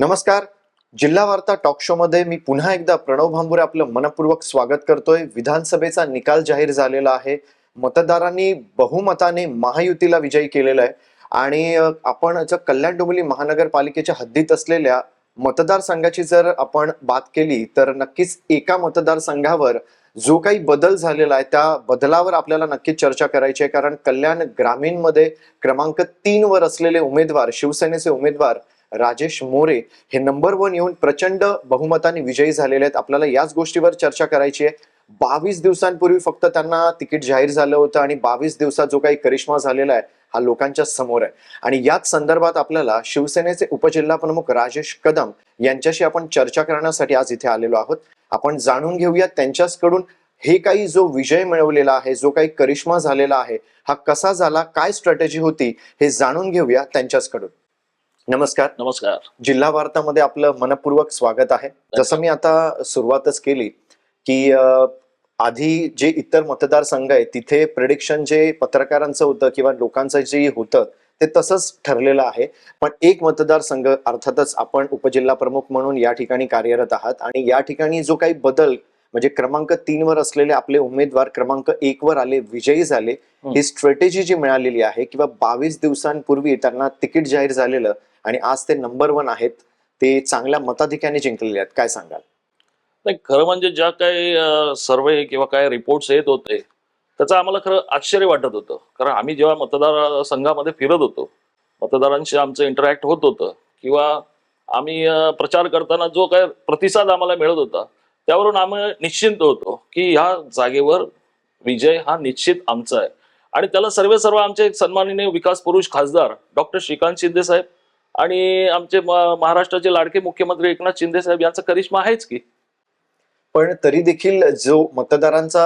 नमस्कार. जिल्हा वार्ता टॉक शो मध्ये मी पुन्हा एकदा प्रणव भांबुरे आपलं मनपूर्वक स्वागत करतोय. विधानसभेचा निकाल जाहीर झालेला आहे. मतदारांनी बहुमताने महायुतीला विजयी केलेला आहे. आणि आपण जर कल्याण डोंबिवली महानगरपालिकेच्या हद्दीत असलेल्या मतदारसंघाची जर आपण बात केली तर नक्कीच एका मतदारसंघावर जो काही बदल झालेला आहे त्या बदलावर आपल्याला नक्कीच चर्चा करायची आहे. कारण कल्याण ग्रामीणमध्ये क्रमांक तीन वर असलेले उमेदवार शिवसेनेचे उमेदवार राजेश मोरे हे नंबर वन येऊन प्रचंड बहुमताने विजयी झालेले आहेत. आपल्याला याच गोष्टीवर चर्चा करायची आहे. बावीस दिवसांपूर्वी फक्त त्यांना तिकीट जाहीर झालं होतं आणि बावीस दिवसात जो काही करिश्मा झालेला आहे हा लोकांच्या समोर आहे. आणि याच संदर्भात आपल्याला शिवसेनेचे उपजिल्हा प्रमुख राजेश कदम यांच्याशी आपण चर्चा करण्यासाठी आज इथे आलेलो आहोत. आपण जाणून घेऊया त्यांच्याचकडून हे काही जो विजय मिळवलेला आहे जो काही करिश्मा झालेला आहे हा कसा झाला काय स्ट्रॅटेजी होती हे जाणून घेऊया त्यांच्याचकडून. नमस्कार. नमस्कार. जिल्हा वार्तामध्ये आपलं मनपूर्वक स्वागत आहे. जसं मी आता सुरुवातच केली की आधी जे इतर मतदारसंघ आहे तिथे प्रिडिक्शन जे पत्रकारांचं होतं किंवा लोकांचं जे होतं ते तसंच ठरलेलं आहे. पण एक मतदारसंघ अर्थातच आपण उपजिल्हा प्रमुख म्हणून या ठिकाणी कार्यरत आहात आणि या ठिकाणी जो काही बदल म्हणजे क्रमांक तीन वर असलेले आपले उमेदवार क्रमांक एक वर आले विजयी झाले ही. स्ट्रॅटेजी जी मिळालेली आहे किंवा बावीस दिवसांपूर्वी त्यांना तिकीट जाहीर झालेलं आणि आज ते नंबर वन आहेत ते चांगल्या मताधिक्याने जिंकलेले आहेत. काय सांगाल? नाही खरं म्हणजे ज्या काही सर्वे किंवा काय रिपोर्ट्स येत होते त्याचं आम्हाला खरं आश्चर्य वाटत होतं. कारण आम्ही जेव्हा मतदार संघामध्ये फिरत होतो मतदारांशी आमचं इंटरॅक्ट होत होतं किंवा आम्ही प्रचार करताना जो काय प्रतिसाद आम्हाला मिळत होता त्यावरून आम्ही निश्चिंत होतो की ह्या जागेवर विजय हा निश्चित आमचा आहे. आणि त्याला सर्व सर्व आमचे सन्माननीय विकास पुरुष खासदार डॉक्टर श्रीकांत शिंदे साहेब आणि आमचे महाराष्ट्राचे लाडके मुख्यमंत्री एकनाथ शिंदे साहेब यांचा करिश्मा आहेच की. पण तरी देखील जो मतदारांचा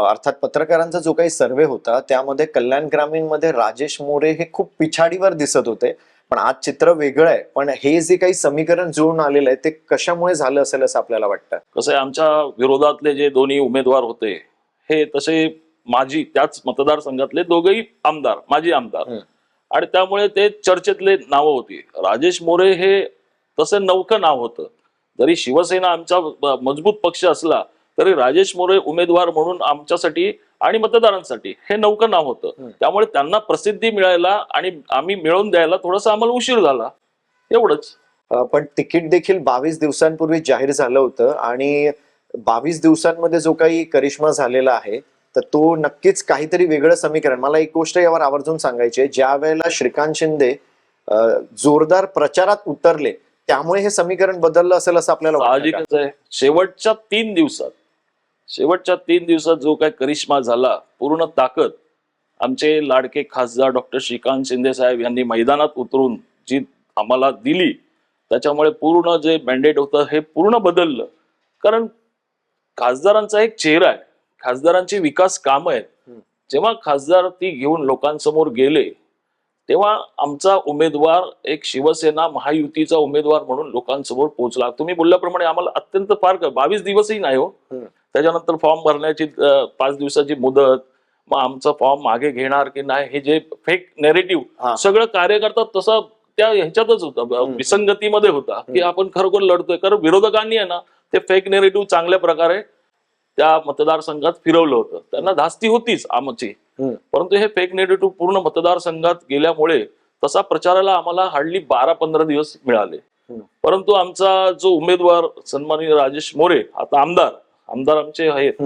अर्थात पत्रकारांचा जो काही सर्वे होता त्यामध्ये कल्याण ग्रामीणमध्ये राजेश मोरे हे खूप पिछाडीवर दिसत होते. पण आज चित्र वेगळं आहे. पण हे जे काही समीकरण जुळून आलेलं आहे ते कशामुळे झालं असेल असं आपल्याला वाटतं? कसं आहे आमच्या विरोधातले जे दोन्ही उमेदवार होते हे तसे माजी त्याच मतदारसंघातले दोघही आमदार माजी आमदार. आणि त्यामुळे ते चर्चेतले नावं होती. राजेश मोरे हे तसं नवखं नाव होतं. जरी शिवसेना आमचा मजबूत पक्ष असला तरी राजेश मोरे उमेदवार म्हणून आमच्यासाठी आणि मतदारांसाठी हे नवकं नाव होतं. त्यामुळे त्यांना प्रसिद्धी मिळायला आणि आम्ही मिळवून द्यायला थोडासा आम्हाला उशीर झाला. एवढंच. पण तिकीट देखील बावीस दिवसांपूर्वी जाहीर झालं होतं आणि बावीस दिवसांमध्ये जो काही करिश्मा झालेला आहे तर तो नक्कीच काहीतरी वेगळं समीकरण. मला एक गोष्ट यावर आवर्जून सांगायची आहे. ज्या वेळेला श्रीकांत शिंदे जोरदार प्रचारात उतरले त्यामुळे हे समीकरण बदललं असेल असं आपल्याला साहजिकच आहे. शेवटच्या तीन दिवसात शेवटच्या तीन दिवसात जो काय करिश्मा झाला पूर्ण ताकद आमचे लाडके खासदार डॉक्टर श्रीकांत शिंदे साहेब यांनी मैदानात उतरून जी आम्हाला दिली त्याच्यामुळे पूर्ण जे मॅन्डेट होतं हे पूर्ण बदललं. कारण खासदारांचा एक चेहरा आहे. खासदारांची विकास कामं आहेत. जेव्हा खासदार ती घेऊन लोकांसमोर गेले तेव्हा आमचा उमेदवार एक शिवसेना महायुतीचा उमेदवार म्हणून लोकांसमोर पोहोचला तुम्ही बोलल्याप्रमाणे आम्हाला अत्यंत फार बावीस दिवसही नाही हो. त्याच्यानंतर फॉर्म भरण्याची पाच दिवसाची मुदत मग आमचा फॉर्म मागे घेणार की नाही हे जे फेक. नेरेटिव्ह सगळं कार्यकर्ता तसं त्या ह्याच्यातच होता. विसंगतीमध्ये होता की. आपण खरोखर लढतोय कारण विरोधकांनी आहे ना ते फेक नेरेटिव्ह चांगल्या प्रकारे त्या मतदारसंघात फिरवलं होतं त्यांना धास्ती होतीच आमची. परंतु हे फेक नेगेटिव्ह पूर्ण मतदारसंघात गेल्यामुळे तसा प्रचाराला आम्हाला हार्डली बारा पंधरा दिवस मिळाले. परंतु आमचा जो उमेदवार सन्माननीय राजेश मोरे आता आमदार आमदार आमचे आहेत.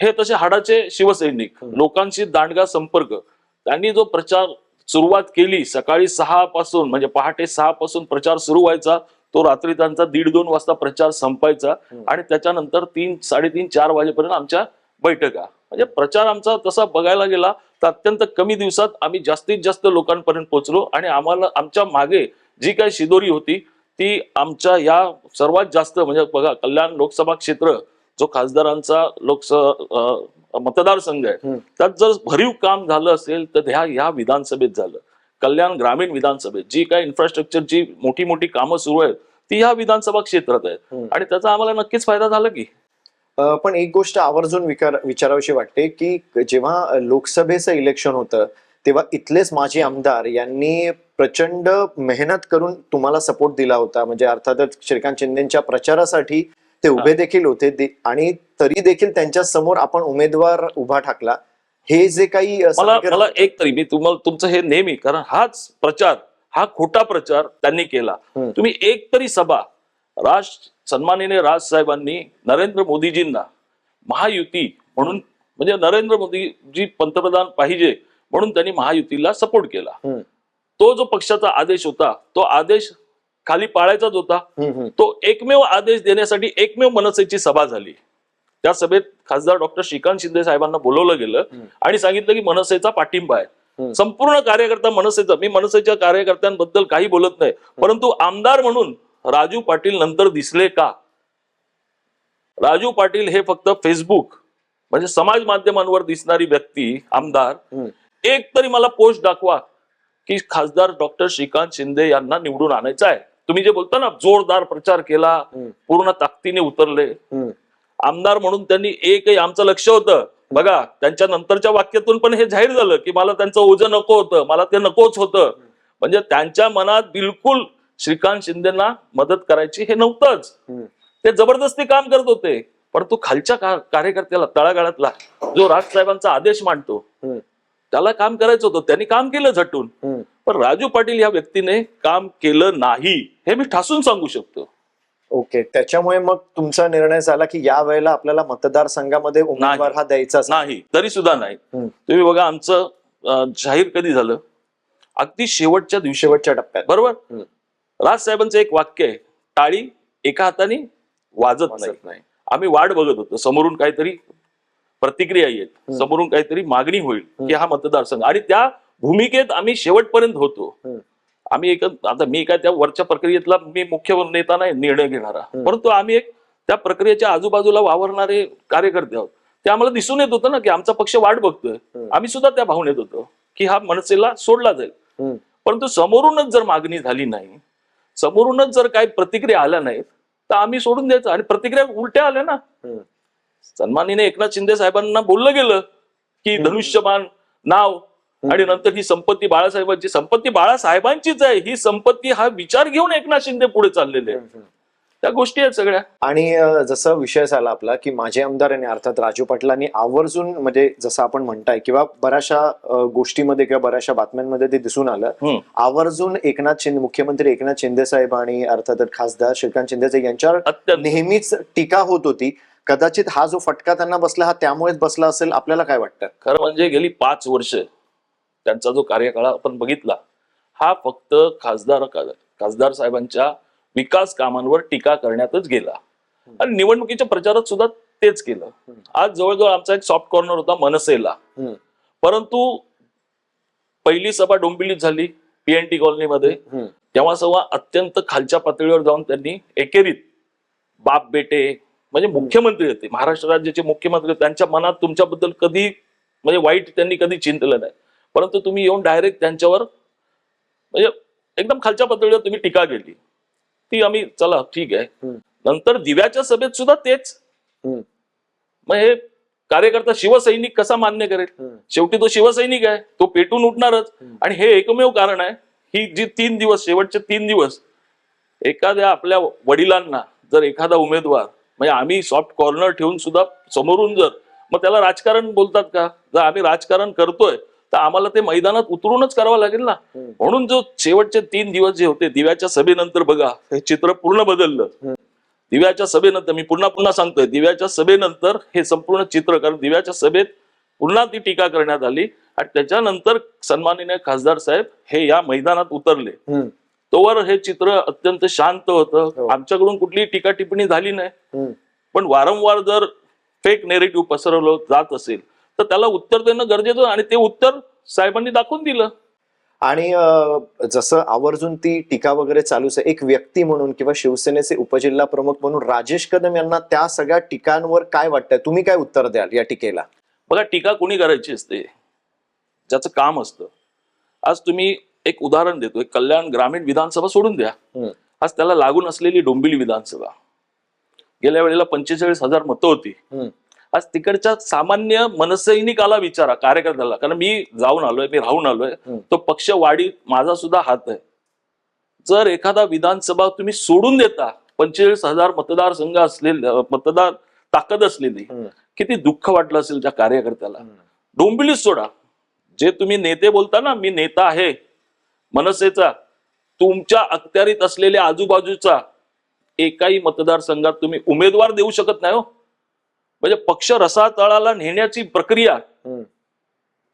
हे तसे हाडाचे शिवसैनिक. लोकांशी दांडगा संपर्क त्यांनी जो प्रचार सुरुवात केली सकाळी सहा पासून म्हणजे पहाटे सहा पासून प्रचार सुरू व्हायचा तो रात्री त्यांचा दीड दोन वाजता प्रचार संपायचा. आणि त्याच्यानंतर तीन साडेतीन चार वाजेपर्यंत आमच्या बैठका म्हणजे प्रचार आमचा तसा बघायला गेला तर अत्यंत कमी दिवसात आम्ही जास्तीत जास्त लोकांपर्यंत पोहोचलो आणि आम्हाला आमच्या मागे जी काही शिदोरी होती ती आमच्या या सर्वात जास्त म्हणजे बघा कल्याण लोकसभा क्षेत्र जो खासदारांचा लोकस मतदारसंघ आहे. त्यात जर भरीव काम झालं असेल तर ह्या ह्या विधानसभेत झालं कल्याण ग्रामीण विधानसभेत जी काय इन्फ्रास्ट्रक्चरची मोठी मोठी कामं सुरू आहेत ती ह्या विधानसभा क्षेत्रात आहेत. आणि त्याचा आम्हाला नक्कीच फायदा झाला की. पण एक गोष्ट आवर्जून विचार विचारावीशी वाटते की जेव्हा लोकसभेचं इलेक्शन होतं तेव्हा इथलेच माजी आमदार यांनी प्रचंड मेहनत करून तुम्हाला सपोर्ट दिला होता. म्हणजे अर्थातच श्रीकांत शिंदेच्या प्रचारासाठी ते उभे देखील होते. दे- आणि तरी देखील त्यांच्यासमोर आपण उमेदवार उभा ठाकला. हे जे काही मला एक तरी मी तुम्हाला तुमचं हे नेहमी कारण हाच प्रचार हा खोटा प्रचार त्यांनी केला. तुम्ही एक तरी सभा राज सन्माननीय राज साहेबांनी नरेंद्र मोदीजींना महायुती म्हणून म्हणजे नरेंद्र मोदीजी पंतप्रधान पाहिजे म्हणून त्यांनी महायुतीला सपोर्ट केला तो जो पक्षाचा आदेश होता तो आदेश खाली पाळायचाच होता तो एकमेव आदेश देण्यासाठी एकमेव मनसेची सभा झाली त्या सभेत खासदार डॉक्टर श्रीकांत शिंदे साहेबांना बोलवलं गेलं. आणि सांगितलं की मनसेचा पाठिंबा आहे. संपूर्ण कार्यकर्ता मनसेचा मी मनसेच्या कार्यकर्त्यांबद्दल काही बोलत नाही. परंतु आमदार म्हणून राजू पाटील नंतर दिसले का? राजू पाटील हे फक्त फेसबुक म्हणजे समाज माध्यमांवर दिसणारी व्यक्ती आमदार. एक तरी मला पोस्ट दाखवा की खासदार डॉक्टर श्रीकांत शिंदे यांना निवडून आणायचं आहे. तुम्ही जे बोलता ना जोरदार प्रचार केला. पूर्ण ताकदीने उतरले. आमदार म्हणून त्यांनी एकही आमचं लक्ष होतं. बघा त्यांच्या नंतरच्या वाक्यातून पण हे जाहीर झालं की मला त्यांचं ओझं नको होतं मला ते नकोच होतं म्हणजे त्यांच्या मनात बिलकुल श्रीकांत शिंदेना मदत करायची हे नव्हतंच. ते जबरदस्ती काम करत होते परंतु खालच्या कार्यकर्त्याला तळागाळातला जो राजसाहेबांचा आदेश मांडतो. त्याला काम करायचं होतं त्यांनी काम केलं झटून. पण राजू पाटील या व्यक्तीने काम केलं नाही हे मी ठासून सांगू शकतो ओके. त्याच्यामुळे मग तुमचा निर्णय झाला की या वेळेला आपल्याला मतदारसंघामध्ये उमेदवार. हा द्यायचाच नाही तरी सुद्धा नाही. तुम्ही बघा आमचं जाहीर कधी झालं? अगदी शेवटच्या दिवशी. शेवटच्या टप्प्यात. बरोबर? हम्म. राजसाहेबांचं एक वाक्य आहे टाळी एका हाताने वाजत नाही. आम्ही वाट बघत होतो. समोरून काहीतरी प्रतिक्रिया येईल. समोरून काहीतरी मागणी होईल की हा मतदारसंघ. आणि त्या भूमिकेत आम्ही शेवटपर्यंत होतो. आम्ही एक आता मी काय त्या वरच्या प्रक्रियेतला मी मुख्य नेता नाही निर्णय घेणारा. परंतु आम्ही एक त्या प्रक्रियेच्या आजूबाजूला वावरणारे कार्यकर्ते आहोत. ते आम्हाला दिसून येत होतं ना की आमचा पक्ष वाट बघतोय. आम्ही सुद्धा त्या भावनेत होतो की हा मनसेला सोडला जाईल. परंतु समोरूनच जर मागणी झाली नाही समोरूनच जर काही प्रतिक्रिया आल्या नाहीत तर आम्ही सोडून द्यायचं. आणि प्रतिक्रिया उलट्या आल्या ना. सन्मानीने एकनाथ शिंदे साहेबांना बोललं गेलं की धनुष्यबाण नाव आणि नंतर ही संपत्ती बाळासाहेबांची संपत्ती बाळासाहेबांचीच आहे. ही संपत्ती हा विचार घेऊन एकनाथ शिंदे पुढे चाललेले. त्या गोष्टी आहेत सगळ्या. आणि जसं विषय झाला आपला की माझे आमदार आणि अर्थात राजू पाटलांनी आवर्जून म्हणजे जसं आपण म्हणताय किंवा बऱ्याचशा गोष्टीमध्ये किंवा बऱ्याचशा बातम्यांमध्ये ते दिसून आलं. आवर्जून एकनाथ शिंदे मुख्यमंत्री एकनाथ शिंदे साहेब आणि अर्थातच खासदार श्रीकांत शिंदे यांच्यावर अत्यंत. नेहमीच टीका होत होती. कदाचित हा जो फटका त्यांना बसला हा त्यामुळेच बसला असेल आपल्याला काय वाटतं? खरं म्हणजे गेली पाच वर्ष त्यांचा जो कार्यकाळ आपण बघितला हा फक्त खासदार खासदार साहेबांच्या विकास कामांवर टीका करण्यातच गेला आणि निवडणुकीच्या प्रचारात सुद्धा तेच केलं आज जवळजवळ आमचा एक सॉफ्ट कॉर्नर होता मनसेला. परंतु पहिली सभा डोंबिवलीत झाली पीएनटी कॉलनीमध्ये. तेव्हा सव्हा अत्यंत खालच्या पातळीवर जाऊन त्यांनी एकेरीत बाप बेटे म्हणजे मुख्यमंत्री होते महाराष्ट्र राज्याचे मुख्यमंत्री होते. त्यांच्या मनात तुमच्याबद्दल कधी म्हणजे वाईट त्यांनी कधी चिंतलं नाही परंतु तुम्ही येऊन डायरेक्ट त्यांच्यावर म्हणजे एकदम खालच्या पातळीवर तुम्ही टीका केली. ती आम्ही चला ठीक आहे. नंतर दिव्याच्या सभेत सुद्धा तेच. मग हे कार्यकर्ता शिवसैनिक कसा मान्य करेल. शेवटी तो शिवसैनिक आहे. तो पेटून उठणारच. आणि हे एकमेव कारण आहे. ही जी तीन दिवस शेवटचे तीन दिवस एखाद्या आपल्या वडिलांना जर एखादा उमेदवार म्हणजे आम्ही सॉफ्ट कॉर्नर ठेवून सुद्धा समोरून जर मग त्याला राजकारण बोलतात का? जर आम्ही राजकारण करतोय तर आम्हाला ते मैदानात उतरूनच करावं लागेल ना. म्हणून जो शेवटचे तीन दिवस जे होते दिव्याच्या सभेनंतर बघा हे चित्र पूर्ण बदललं दिव्याच्या सभेनंतर मी पुन्हा पुन्हा सांगतोय दिव्याच्या सभेनंतर हे संपूर्ण चित्र कारण दिव्याच्या सभेत पुन्हा ती टीका करण्यात आली आणि त्याच्यानंतर सन्माननीय खासदार साहेब हे या मैदानात उतरले. तोवर हे चित्र अत्यंत शांत होतं हो. आमच्याकडून कुठलीही टीका टिप्पणी झाली नाही. पण वारंवार जर फेक नेरेटिव्ह पसरवलं जात असेल तर त्याला उत्तर देणं गरजेचं. आणि ते उत्तर साहेबांनी दाखवून दिलं. आणि जसं आवर्जून ती टीका वगैरे चालूच आहे एक व्यक्ती म्हणून किंवा शिवसेनेचे उपजिल्हा प्रमुख म्हणून राजेश कदम यांना त्या सगळ्या टीकांवर काय वाटतंय? तुम्ही काय उत्तर द्याल या टीकेला? बघा टीका कोणी करायची असते? ज्याचं काम असतं. आज तुम्ही एक उदाहरण देतो एक कल्याण ग्रामीण विधानसभा सोडून द्या. आज त्याला लागून असलेली डोंबिवली विधानसभा. गेल्या वेळेला पंचेचाळीस हजार मतं होती. आज तिकडच्या सामान्य मनसैनिकाला विचारा कार्यकर्त्याला. कारण मी जाऊन आलोय मी राहून आलोय. तो पक्ष वाढीत माझा सुद्धा हात आहे. जर एखादा विधानसभा तुम्ही सोडून देता पंचेचाळीस हजार मतदारसंघ असलेले मतदार ताकद असलेली. किती दुःख वाटलं असेल त्या कार्यकर्त्याला. हम्म. डोंबिवलीच सोडा. जे तुम्ही नेते बोलता ना मी नेता आहे. मनसेचा तुमच्या अखत्यारीत असलेल्या आजूबाजूचा एकाही मतदारसंघात तुम्ही उमेदवार देऊ शकत नाही हो. म्हणजे पक्ष रसातळाला नेण्याची प्रक्रिया.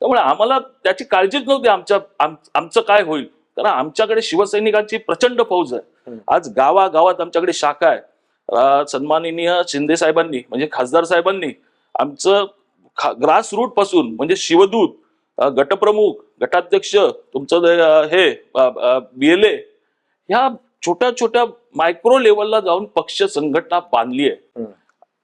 त्यामुळे आम्हाला त्याची काळजीच नव्हती आमच्या आम- आमचं काय होईल कारण आमच्याकडे शिवसैनिकांची प्रचंड फौज आहे. आज गावागावात आमच्याकडे शाखा आहे सन्माननीय शिंदे साहेबांनी म्हणजे खासदार साहेबांनी आमचं ग्रास रूटपासून म्हणजे शिवदूत गटप्रमुख गटाध्यक्ष तुमचं हे बीएलए ह्या छोट्या छोट्या मायक्रो लेवलला जाऊन पक्ष संघटना बांधली आहे.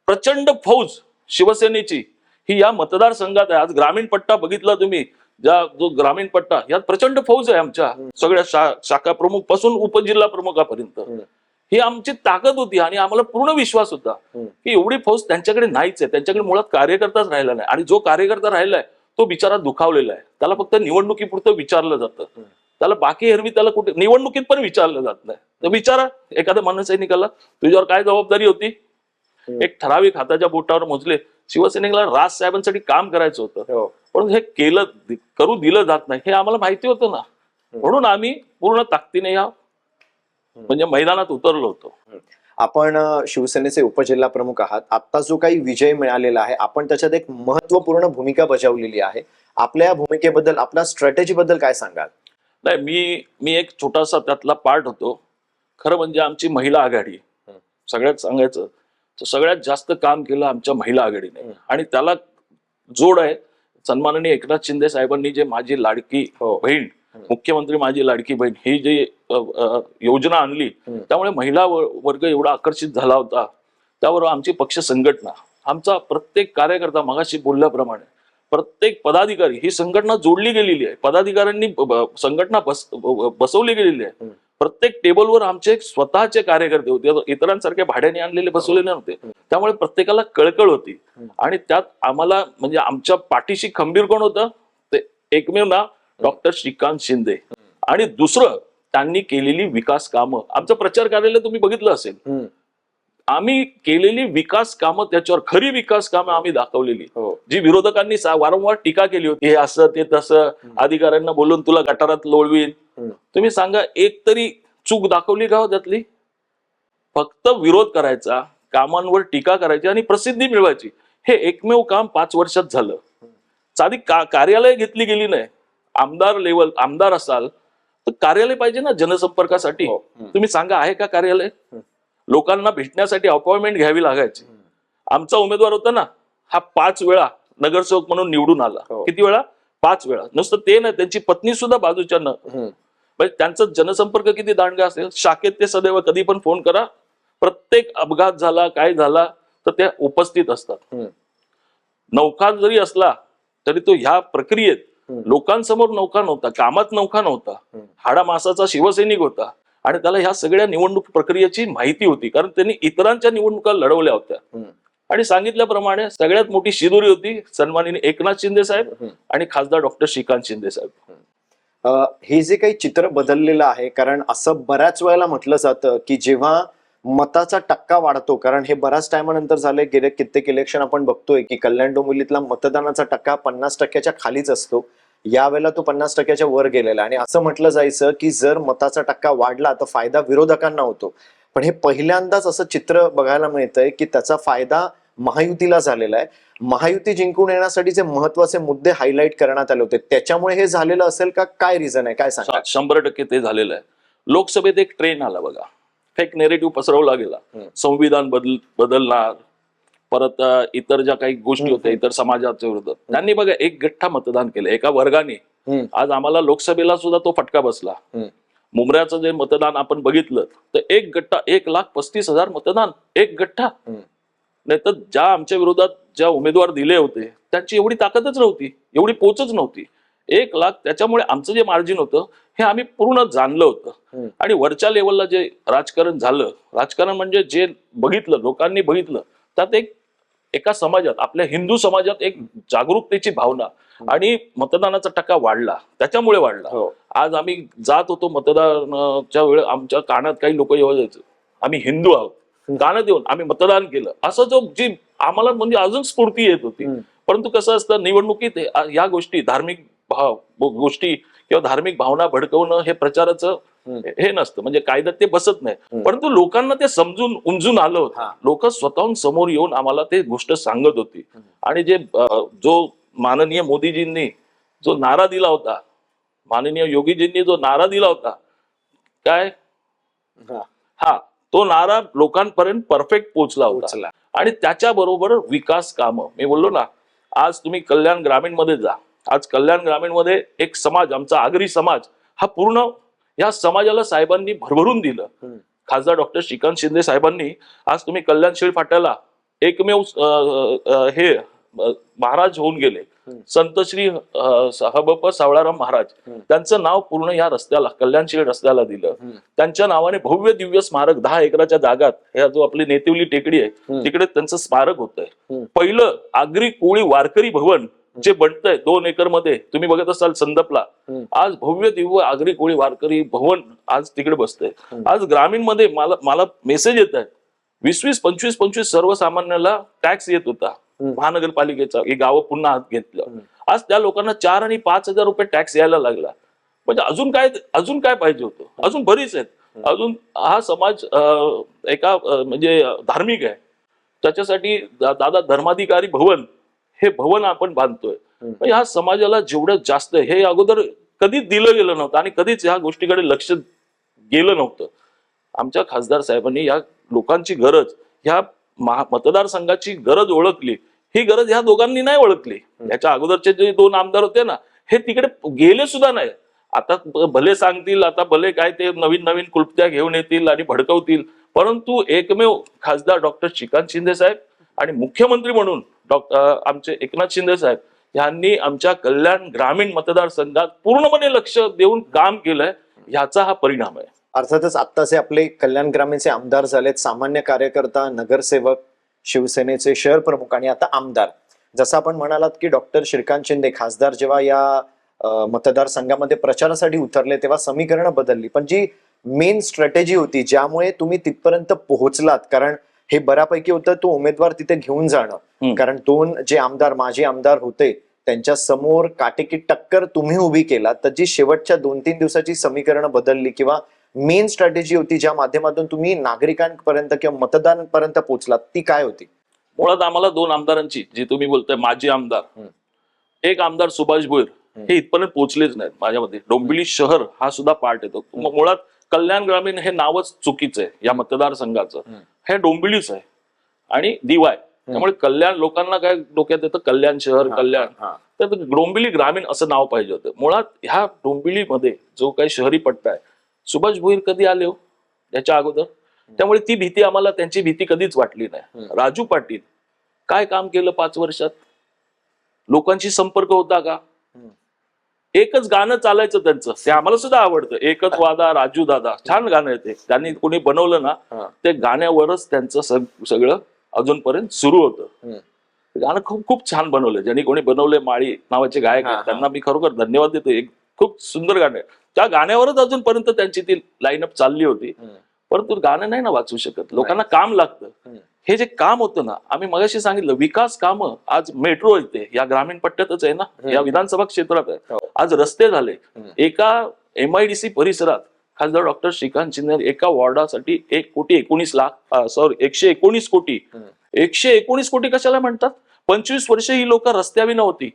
प्रचंड फौज शिवसेनेची ही या मतदारसंघात आहे. आज ग्रामीण पट्टा बघितला तुम्ही. ज्या जो ग्रामीण पट्टा यात प्रचंड फौज आहे आमच्या. सगळ्या शा शाखा प्रमुखपासून उपजिल्हा प्रमुखापर्यंत. ही आमची ताकद होती आणि आम्हाला पूर्ण विश्वास होता. की एवढी फौज त्यांच्याकडे नाहीच आहे. त्यांच्याकडे मुळात कार्यकर्ताच राहिला नाही. आणि जो कार्यकर्ता राहिलाय तो बिचारा दुखावलेला आहे. त्याला फक्त निवडणुकीपुरतं विचारलं जातं. त्याला बाकी एरवी त्याला कुठे निवडणुकीत पण विचारलं जात नाही. तर विचारा एखाद्या मनसैनिकाला तुझ्यावर काय जबाबदारी होती. एक ठराविक हाताच्या बोटावर मोजले शिवसैनिकाला राज साहेबांसाठी काम करायचं होतं. हो. पण हे केलं करू दिलं जात नाही हे आम्हाला माहिती होतं ना. म्हणून आम्ही पूर्ण ताकदीने या म्हणजे मैदानात उतरलो होतो. आपण शिवसेनेचे उपजिल्हा प्रमुख आहात. आता जो काही विजय मिळालेला आहे आपण त्याच्यात एक महत्त्वपूर्ण भूमिका बजावलेली आहे. आपल्या या भूमिकेबद्दल आपल्या स्ट्रॅटेजी बद्दल काय सांगाल? नाही मी मी एक छोटासा त्यातला पार्ट होतो. खरं म्हणजे आमची महिला आघाडी. सगळ्यात सांगायचं तर सगळ्यात जास्त काम केलं आमच्या महिला आघाडीने. आणि त्याला जोड आहे सन्माननीय एकनाथ शिंदे साहेबांनी जे माझी लाडकी हो. बहीण. मुख्यमंत्री माझी लाडकी बहीण ही जी योजना आणली. त्यामुळे महिला वर्ग एवढा आकर्षित झाला होता त्यावर आमची पक्ष संघटना आमचा प्रत्येक कार्यकर्ता मगाशी बोलल्याप्रमाणे प्रत्येक पदाधिकारी ही संघटना जोडली गेलेली आहे पदाधिकाऱ्यांनी संघटना बस बसवली गेलेली आहे. प्रत्येक टेबलवर आमचे स्वतःचे कार्यकर्ते होते. इतरांसारखे भाड्याने आणलेले बसवले नव्हते. त्यामुळे प्रत्येकाला कळकळ होती. आणि त्यात आम्हाला म्हणजे आमच्या पाठीशी खंबीर कोण होतं? ते एकमेव ना डॉक्टर श्रीकांत शिंदे. आणि दुसरं त्यांनी केलेली विकास कामं. आमचं प्रचार कार्यालय तुम्ही बघितलं असेल. आम्ही केलेली विकास कामं त्याच्यावर खरी विकास कामं आम्ही दाखवलेली. हो. जी विरोधकांनी वारंवार टीका केली होती हे असं ते तसं अधिकाऱ्यांना बोलून तुला गटारात लोळवीन. तुम्ही सांगा एक तरी चूक दाखवली का हो त्यातली? फक्त विरोध करायचा कामांवर टीका करायची आणि प्रसिद्धी मिळवायची. हे एकमेव काम पाच वर्षात झालं. साधी का कार्यालय घेतली गेली नाही. आमदार लेवल आमदार असाल तर कार्यालय पाहिजे ना जनसंपर्कासाठी. हो. तुम्ही सांगा आहे का कार्यालय. लोकांना भेटण्यासाठी अपॉइंटमेंट घ्यावी लागायची आमचा उमेदवार होता ना हा पाच वेळा नगरसेवक म्हणून निवडून आला हो. किती वेळा पाच वेळा नुसतं ते नाही त्यांची पत्नी सुद्धा बाजूच्या न. म्हणजे त्यांचा जनसंपर्क किती दांडगा असेल शाखेत ते सदैव कधी पण फोन करा प्रत्येक अपघात झाला काय झाला तर ते उपस्थित असतात. नौका जरी असला तरी तो ह्या प्रक्रियेत. लोकांसमोर नौका नव्हता कामात नौका नव्हता. हाडा मासाचा शिवसैनिक होता आणि त्याला ह्या सगळ्या निवडणूक प्रक्रियेची माहिती होती. कारण त्यांनी इतरांच्या निवडणुका लढवल्या होत्या. आणि सांगितल्याप्रमाणे सगळ्यात मोठी शिदोरी होती सन्माननीय एकनाथ शिंदे साहेब. आणि खासदार डॉक्टर श्रीकांत शिंदे साहेब. हे जे काही चित्र बदललेलं आहे कारण असं बऱ्याच वेळेला म्हटलं जातं की जेव्हा मताचा टक्का वाढतो कारण हे बऱ्याच टायमानंतर झालंय गेले कित्येक इलेक्शन आपण बघतोय की कल्याण डोंबिवलीतला मतदानाचा टक्का पन्नास टक्क्याच्या खालीच असतो. यावेळेला तो पन्नास टक्क्याच्या वर गेलेला आहे. आणि असं म्हटलं जायचं की जर मताचा टक्का वाढला तर फायदा विरोधकांना होतो. पण हे पहिल्यांदाच असं चित्र बघायला मिळतंय की त्याचा फायदा महायुतीला झालेला आहे. महायुती जिंकून येण्यासाठी जे महत्त्वाचे मुद्दे हायलाईट करण्यात आले होते त्याच्यामुळे हे झालेलं असेल का? काय रिझन आहे? काय सांगा शंभर टक्के ते झालेलं आहे. लोकसभेत एक ट्रेन आला बघा. एक नेरेटिव्ह पसरवला गेला. संविधान बदल बदलणार परत इतर ज्या काही गोष्टी होत्या इतर समाजाच्या विरोधात त्यांनी बघा एक गठ्ठा मतदान केलं एका वर्गाने. आज आम्हाला लोकसभेला सुद्धा तो फटका बसला. मुंबऱ्याचं जे मतदान आपण बघितलं तर एक गठ्ठा एक लाख पस्तीस हजार मतदान एक गठ्ठा. नाही तर ज्या आमच्या विरोधात ज्या उमेदवार दिले होते त्यांची एवढी ताकदच नव्हती एवढी पोचच नव्हती एक लाख त्याच्यामुळे आमचं जे मार्जिन होतं हे आम्ही पूर्ण जाणलं होतं. आणि वरच्या लेवलला जे राजकारण झालं राजकारण म्हणजे जे बघितलं लोकांनी बघितलं त्यात एक एका समाजात आपल्या हिंदू समाजात एक जागरूकतेची भावना आणि मतदानाचा टक्का वाढला त्याच्यामुळे वाढला. हो. आज आम्ही जात होतो मतदानाच्या वेळे आमच्या कानात काही लोक येऊ जायचं. आम्ही हिंदू आहोत. कानात येऊन आम्ही मतदान केलं. असं जो जी आम्हाला म्हणजे अजून स्फूर्ती येत होती. परंतु कसं असतं निवडणुकीत या गोष्टी धार्मिक भाव गोष्टी किंवा धार्मिक भावना भडकवणं हे प्रचाराचं. हे नसतं. म्हणजे कायद्यात ते बसत नाही. परंतु लोकांना ते समजून उमजून आलं. होतं. लोक स्वतःहून समोर येऊन आम्हाला ते गोष्ट सांगत होती. आणि जे जो माननीय मोदीजींनी जो नारा दिला होता माननीय योगीजींनी जो नारा दिला होता काय? हा, हा तो नारा लोकांपर्यंत परफेक्ट पोहोचला होता. आणि त्याच्याबरोबर विकास कामं. मी बोललो ना आज तुम्ही कल्याण ग्रामीणमध्ये जा. आज कल्याण ग्रामीणमध्ये एक समाज आमचा आगरी समाज हा पूर्ण या समाजाला साहेबांनी भरभरून दिलं. खासदार डॉक्टर श्रीकांत शिंदे साहेबांनी आज तुम्ही कल्याण शिळ फाट्याला एकमेव हे महाराज होऊन गेले. संत श्री अं, हबप सावळाराम महाराज. त्यांचं नाव पूर्ण या रस्त्याला कल्याणशील रस्त्याला दिलं. त्यांच्या नावाने भव्य दिव्य स्मारक दहा एकराच्या जागात ह्या जो आपली नेतिवली टेकडी आहे. तिकडे त्यांचं स्मारक होत पहिलं आगरी कोळी वारकरी भवन जे बनतंय दोन एकरमध्ये तुम्ही बघत असाल संदपला. आज भव्य दिव्य आगरी कोळी वारकरी भवन आज तिकडे बसतंय. आज ग्रामीणमध्ये मला मला मेसेज येत आहेत वीस वीस पंचवीस पंचवीस सर्वसामान्याला टॅक्स येत होता. महानगरपालिकेचा ही गावं पुन्हा हात घेतलं. आज त्या लोकांना चार आणि पाच हजार रुपये टॅक्स यायला लागला. म्हणजे अजून काय अजून काय पाहिजे होतं? अजून बरीच आहेत. अजून हा समाज एका म्हणजे धार्मिक आहे. त्याच्यासाठी दादा धर्माधिकारी भवन हे भवन आपण बांधतोय. ह्या समाजाला जेवढं जास्त हे अगोदर कधीच दिलं गेलं नव्हतं आणि कधीच ह्या गोष्टीकडे लक्ष गेलं नव्हतं. आमच्या खासदार साहेबांनी या लोकांची गरज ह्या मतदारसंघाची गरज ओळखली. ही गरज ह्या दोघांनी नाही ओळखली. याच्या अगोदरचे जे दोन आमदार होते ना हे तिकडे गेले सुद्धा नाही. आता भले सांगतील आता भले काय ते नवीन नवीन कुलप्त्या घेऊन येतील आणि भडकवतील. परंतु एकमेव खासदार डॉक्टर श्रीकांत शिंदे साहेब आणि मुख्यमंत्री म्हणून डॉक्टर आमचे एकनाथ शिंदे साहेब यांनी आमच्या कल्याण ग्रामीण मतदारसंघात पूर्णपणे लक्ष देऊन काम केलंय ह्याचा हा परिणाम आहे. अर्थातच आत्ताचे आपले कल्याण ग्रामीणचे आमदार झालेत सामान्य कार्यकर्ता नगरसेवक शिवसेनेचे शहर प्रमुख आणि आता आमदार. जसं आपण म्हणालात की डॉक्टर श्रीकांत शिंदे खासदार जेव्हा या मतदारसंघामध्ये प्रचारासाठी उतरले तेव्हा समीकरणं बदलली. पण जी मेन स्ट्रॅटेजी होती ज्यामुळे तुम्ही तिथपर्यंत पोहोचलात कारण हे बऱ्यापैकी होतं तो उमेदवार तिथे घेऊन जाणं. कारण दोन जे आमदार माजी आमदार होते त्यांच्यासमोर काटेकी टक्कर तुम्ही उभी केला तर जी शेवटच्या दोन तीन दिवसाची समीकरणं बदलली किंवा मेन स्ट्रॅटेजी होती ज्या माध्यमातून तुम्ही नागरिकांपर्यंत किंवा मतदारांपर्यंत पोहोचलात ती काय होती मुळात आम्हाला दोन आमदारांची जी तुम्ही बोलताय माजी आमदार. एक आमदार सुभाष भोईर. हे इथपर्यंत पोहोचलेच नाहीत माझ्यामध्ये डोंबिवली शहर हा सुद्धा पार्ट येतो मुळात कल्याण ग्रामीण हे नावच चुकीचं आहे या मतदारसंघाचं. हे डोंबिवलीच आहे. आणि दिवाय. त्यामुळे कल्याण लोकांना काय डोक्यात येतं? कल्याण शहर कल्याण. तर डोंबिवली ग्रामीण असं नाव पाहिजे होतं. मुळात ह्या डोंबिवलीमध्ये जो काही शहरी पट्टा आहे सुभाष भोईर कधी आले हो? याच्या अगोदर. त्यामुळे ती भीती आम्हाला त्यांची भीती कधीच वाटली नाही. राजू पाटील काय काम केलं पाच वर्षात? लोकांशी संपर्क होता का. एकच गाणं चालायचं त्यांचं. ते आम्हाला सुद्धा आवडतं. एकच वादा राजू दादा. छान गाणं आहे ते. त्यांनी कोणी बनवलं ना. ते गाण्यावरच त्यांचं सग- सगळं अजूनपर्यंत सुरू होतं. गाणं खूप खूप छान बनवलं ज्यांनी कोणी बनवले माळी नावाचे गायक. त्यांना मी खरोखर धन्यवाद देतो. एक खूप सुंदर गाणं आहे. त्या गाण्यावरच अजूनपर्यंत त्यांची ती लाईनअप चालली होती. परंतु गाणं नाही ना वाचू शकत. लोकांना काम लागतं. हे जे काम होतं ना आम्ही मगाशी सांगितलं विकास कामं आज मेट्रो येते. या ग्रामीण पट्ट्यातच आहे ना. या विधानसभा क्षेत्रात आहे. हो. आज रस्ते झाले. एका एमआयडीसी परिसरात खासदार डॉक्टर श्रीकांत शिंदे एका वॉर्डासाठी एक कोटी एकोणीस लाख सॉरी एकशे एकोणीस कोटी. एकशे एकोणीस कोटी कशाला म्हणतात? पंचवीस वर्ष ही लोक रस्त्यावी नव्हती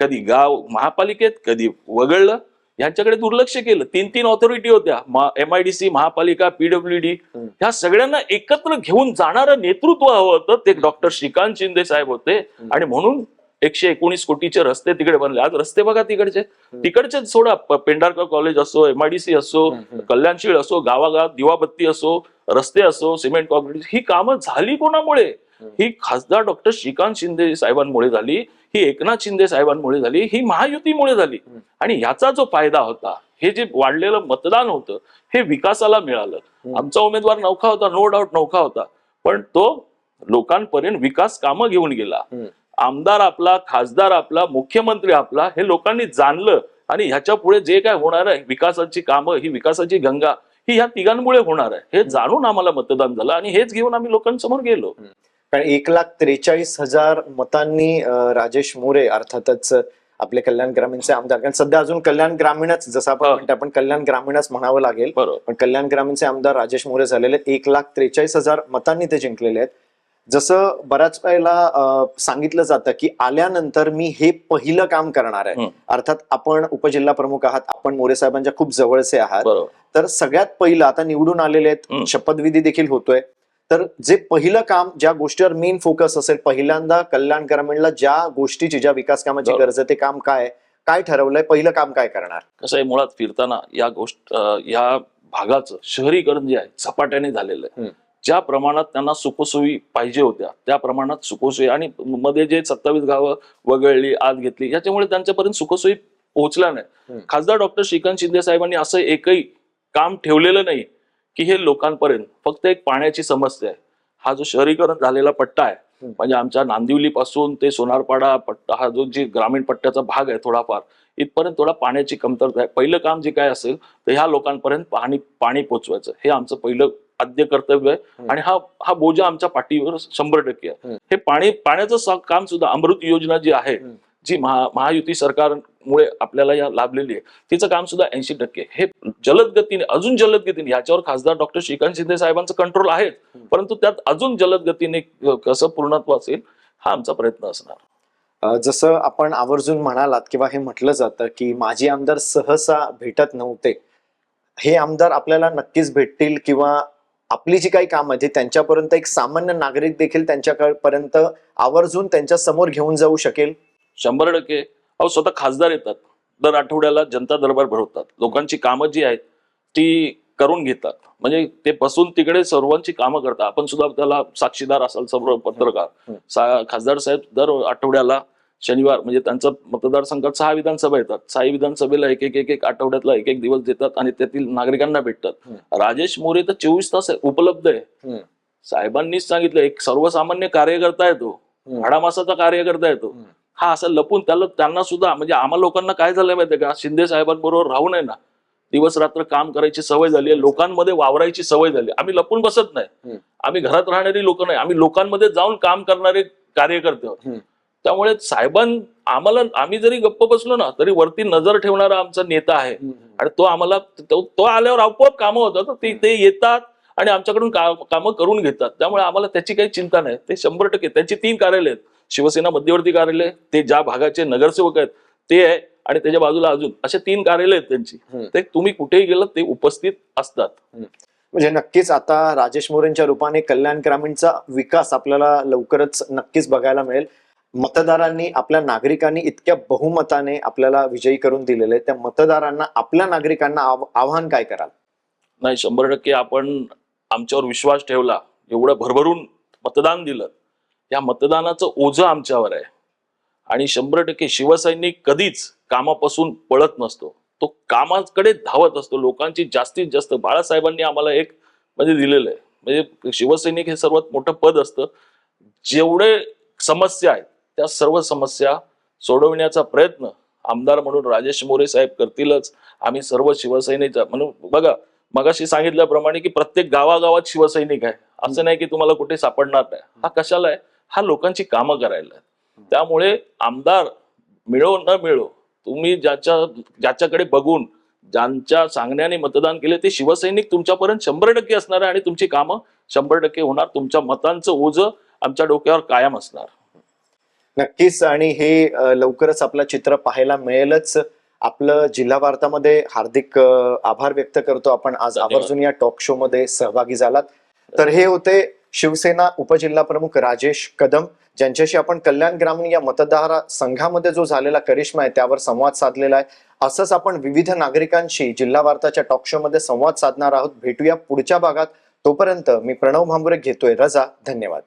कधी गाव महापालिकेत कधी वगळलं. यांच्याकडे दुर्लक्ष केलं. तीन तीन ऑथॉरिटी होत्या एमआयडीसी महापालिका पीडब्ल्यूडी. ह्या सगळ्यांना एकत्र घेऊन जाणारं नेतृत्व हवं होतं. ते डॉक्टर श्रीकांत शिंदे साहेब होते. आणि म्हणून एकशे एकोणीस कोटीचे रस्ते तिकडे बनले. आज रस्ते बघा तिकडचे. तिकडचे सोडा. पेंढारकर कॉलेज असो एमआयडीसी असो. कल्याणशीळ असो गावागावात दिवाबत्ती असो रस्ते असो सिमेंट कॉन्क्रीट ही कामं झाली कोणामुळे? ही खासदार डॉक्टर श्रीकांत शिंदे साहेबांमुळे झाली. ही एकनाथ शिंदे साहेबांमुळे झाली ही महायुतीमुळे झाली. आणि याचा जो फायदा होता हे जे वाढलेलं मतदान होतं हे विकासाला मिळालं. आमचा उमेदवार नौखा होता नो डाऊट नौखा होता. पण तो लोकांपर्यंत विकास कामं घेऊन गेला. आमदार आपला खासदार आपला मुख्यमंत्री आपला हे लोकांनी जाणलं. आणि ह्याच्या पुढे जे काय होणार आहे विकासाची कामं ही विकासाची गंगा ही ह्या तिघांमुळे होणार आहे. हे जाणून आम्हाला मतदान झालं आणि हेच घेऊन आम्ही लोकांसमोर गेलो. कारण एक लाख त्रेचाळीस हजार मतांनी राजेश मोरे अर्थातच आपले कल्याण ग्रामीणचे आमदार. कारण सध्या अजून कल्याण ग्रामीणच जसं आपण हा. म्हणतो आपण कल्याण ग्रामीणच म्हणावं लागेल. पण कल्याण ग्रामीणचे आमदार राजेश मोरे झालेले. एक लाख त्रेचाळीस हजार मतांनी ते जिंकलेले आहेत. जसं बऱ्याच वेळेला सांगितलं जातं की आल्यानंतर मी हे पहिलं काम करणार आहे. अर्थात आपण उपजिल्हा प्रमुख आहात आपण मोरे साहेबांच्या खूप जवळचे आहात. तर सगळ्यात पहिलं आता निवडून आलेले आहेत. शपथविधी देखील होतोय. तर जे पहिलं काम ज्या गोष्टीवर मेन फोकस असेल पहिल्यांदा कल्याण ग्रामीणला ज्या गोष्टीची ज्या विकास कामाची. गरज आहे ते काम काय? काय ठरवलंय पहिलं काम काय करणार कसं आहे मुळात फिरताना या गोष्ट या भागाचं शहरीकरण जे आहे झपाट्याने झालेलं आहे. ज्या प्रमाणात त्यांना सुखसोयी पाहिजे होत्या त्या प्रमाणात सुखसोयी आणि मध्ये जे सत्तावीस गावं वगळली आत घेतली याच्यामुळे त्यांच्यापर्यंत सुखसोयी पोहोचल्या नाही. खासदार डॉक्टर श्रीकांत शिंदे साहेबांनी असं एकही काम ठेवलेलं नाही की हे लोकांपर्यंत फक्त एक पाण्याची समस्या आहे हा जो शहरीकरण झालेला पट्टा आहे. म्हणजे आमच्या नांदिवली पासून ते सोनारपाडा पट्टा हा जो जी ग्रामीण पट्ट्याचा भाग आहे थोडाफार इथपर्यंत थोडा पाण्याची कमतरता आहे पहिलं काम जे काय असेल तर ह्या लोकांपर्यंत पाणी पाणी पोचवायचं हे आमचं पहिलं आद्य कर्तव्य आहे. आणि हा हा बोजा आमच्या पाठीवर शंभर टक्के आहे. हे पाणी पाण्याचं काम सुद्धा अमृत योजना जी आहे. जी महा महायुती सरकारमुळे आपल्याला या लाभलेली आहे तिचं काम सुद्धा ऐंशी टक्के हे जलद गतीने अजून जलद गतीने याच्यावर खासदार डॉक्टर श्रीकांत शिंदे साहेबांचं कंट्रोल आहे परंतु त्यात अजून जलद गतीने कसं पूर्णत्व असेल हा आमचा प्रयत्न असणार. जसं आपण आवर्जून म्हणालात किंवा हे म्हटलं जातं की माजी आमदार सहसा भेटत नव्हते. हे आमदार आपल्याला नक्कीच भेटतील किंवा आपली जी काही कामं आहेत ती त्यांच्यापर्यंत एक सामान्य नागरिक देखील त्यांच्यापर्यंत आवर्जून त्यांच्यासमोर घेऊन जाऊ शकेल. शंभर टक्के. अहो स्वतः खासदार येतात. दर आठवड्याला जनता दरबार भरवतात. लोकांची कामं जी आहेत ती करून घेतात. म्हणजे ते बसून तिकडे सर्वांची कामं करतात. आपण सुद्धा त्याला साक्षीदार असाल सर्व पत्रकार. खासदार साहेब दर आठवड्याला शनिवार म्हणजे त्यांचा मतदारसंघात सहा विधानसभा येतात. सहा विधानसभेला एक एक एक एक आठवड्यातला एक एक दिवस देतात आणि त्यातील नागरिकांना भेटतात. राजेश मोरे तर चोवीस तास उपलब्ध आहे. साहेबांनीच सांगितलं एक सर्वसामान्य कार्यकर्ता आहे तो. हाडामासाचा कार्यकर्ता आहे तो. हा असं लपून त्याला त्यांना सुद्धा म्हणजे आम्हा लोकांना काय झालंय माहितीये का? शिंदे साहेबांबरोबर राहू नये ना. दिवस रात्र काम करायची सवय झाली आहे लोकांमध्ये वावरायची सवय झाली आम्ही लपून बसत नाही. आम्ही घरात राहणारी लोक नाही. आम्ही लोकांमध्ये जाऊन काम करणारे कार्यकर्ते. त्यामुळे साहेबां आम्हाला आम्ही जरी गप्प बसलो ना तरी वरती नजर ठेवणारा आमचा नेता आहे. आणि तो आम्हाला तो तो आल्यावर आपोआप कामं होतात. ते ते येतात आणि आमच्याकडून कामं करून घेतात. त्यामुळे आम्हाला त्याची काही चिंता नाही. ते शंभर टक्के त्यांची तीन कार्यालय आहेत. शिवसेना मध्यवर्ती कार्यालय ते ज्या भागाचे नगरसेवक आहेत ते आहे आणि त्याच्या बाजूला अजून असे तीन कार्यालय आहेत त्यांची. ते तुम्ही कुठेही गेलात ते उपस्थित असतात. म्हणजे नक्कीच आता राजेश मोरेंच्या रूपाने कल्याण ग्रामीणचा विकास आपल्याला लवकरच नक्कीच बघायला मिळेल. मतदारांनी आपल्या नागरिकांनी इतक्या बहुमताने आपल्याला विजयी करून दिलेले आहे. त्या मतदारांना आपल्या नागरिकांना आव- आव्हान काय कराल? नाही शंभर टक्के आपण आमच्यावर विश्वास ठेवला. एवढं भरभरून मतदान दिलं. या मतदानाचं ओझं आमच्यावर आहे. आणि शंभर टक्के शिवसैनिक कधीच कामापासून पळत नसतो. तो कामाकडे धावत असतो. लोकांची जास्तीत जास्त बाळासाहेबांनी आम्हाला एक म्हणजे दिलेलं आहे. म्हणजे शिवसैनिक हे सर्वात मोठं पद असतं. जेवढे समस्या आहेत त्या सर्व समस्या सोडवण्याचा प्रयत्न आमदार म्हणून राजेश मोरे साहेब करतीलच. आम्ही सर्व शिवसैनिक म्हणून बघा मगाशी सांगितल्याप्रमाणे की प्रत्येक गावागावात शिवसैनिक आहे. असं नाही की तुम्हाला कुठे सापडणार नाही. हा कशाला आहे? हा लोकांची कामं करायला त्यामुळे आमदार मिळो न मिळो तुम्ही ज्याच्या ज्याच्याकडे बघून ज्यांच्या सांगण्याने मतदान केले ते शिवसैनिक तुमच्यापर्यंत शंभर टक्के असणार आहे आणि तुमची कामं शंभर टक्के होणार. तुमच्या मतांचं ओझं आमच्या डोक्यावर कायम असणार. नक्कीच आणि हे लवकरच आपलं चित्र पाहायला मिळेलच. आपलं जिल्हा वार्तामध्ये हार्दिक आभार व्यक्त करतो. आपण आज. आवर्जून या टॉक शो मध्ये सहभागी झालात. तर हे होते शिवसेना उपजिल्हा प्रमुख राजेश कदम ज्यांच्याशी आपण कल्याण ग्रामीण या मतदार संघामध्ये जो झालेला करिश्मा आहे त्यावर संवाद साधलेला आहे. असंच आपण विविध नागरिकांशी जिल्हा वार्ताच्या टॉक शो मध्ये संवाद साधणार आहोत. भेटूया पुढच्या भागात. तोपर्यंत मी प्रणव भांबुरे घेतोय. रजा धन्यवाद.